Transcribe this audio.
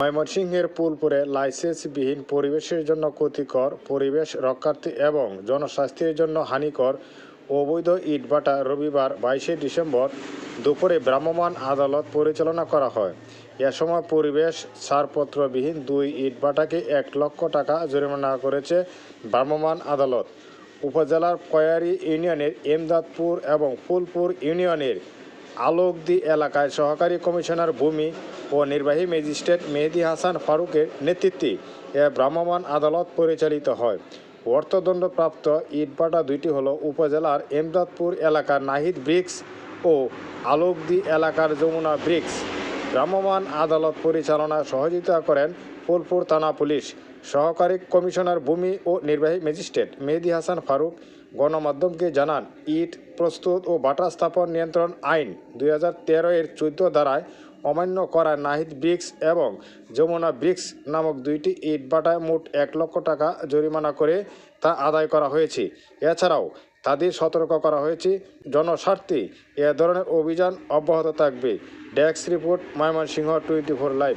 ময়মনসিংহের পুলপুরে লাইসেন্সবিহীন পরিবেশের জন্য ক্ষতিকর পরিবেশ রক্ষার্থী এবং জনস্বাস্থ্যের জন্য হানিকর অবৈধ ইটভাটা রবিবার বাইশে ডিসেম্বর দুপুরে ভ্রাম্যমাণ আদালত পরিচালনা করা হয়। এ সময় পরিবেশ ছাড়পত্রবিহীন দুই ইটভাটাকে এক লক্ষ টাকা জরিমানা করেছে ভ্রাম্যমাণ আদালত। উপজেলার কয়ারি ইউনিয়নের এমদাদপুর এবং ফুলপুর ইউনিয়নের আলোকদি এলাকায় সহকারী কমিশনার ভূমি ও নির্বাহী ম্যাজিস্ট্রেট মেহেদি হাসান ফারুকের নেতৃত্বে এ ভ্রাম্যমাণ আদালত পরিচালিত হয়। অর্থদণ্ডপ্রাপ্ত ইটভাটা দুইটি হলো উপজেলার এমদাদপুর এলাকার নাহিদ ব্রিক্স ও আলোকদি এলাকার যমুনা ব্রিক্স। ভ্রাম্যমাণ আদালত পরিচালনায় সহযোগিতা করেন ফুলপুর থানা পুলিশ। সহকারী কমিশনার ভূমি ও নির্বাহী ম্যাজিস্ট্রেট মেহেদি হাসান ফারুক গণমাধ্যমকে জানান, ইট প্রস্তুত ও বাটা স্থাপন নিয়ন্ত্রণ আইন দুই হাজার তেরো এর চোদ্দ ধারায় অমান্য করা নাহিদ ব্রিক্স এবং যমুনা ব্রিক্স নামক দুইটি ইট বাটায় মোট এক লক্ষ টাকা জরিমানা করে তা আদায় করা হয়েছে। এছাড়াও তাদের সতর্ক করা হয়েছে, জনস্বার্থে এ ধরনের অভিযান অব্যাহত থাকবে। Desk report Mymensingh twenty four live.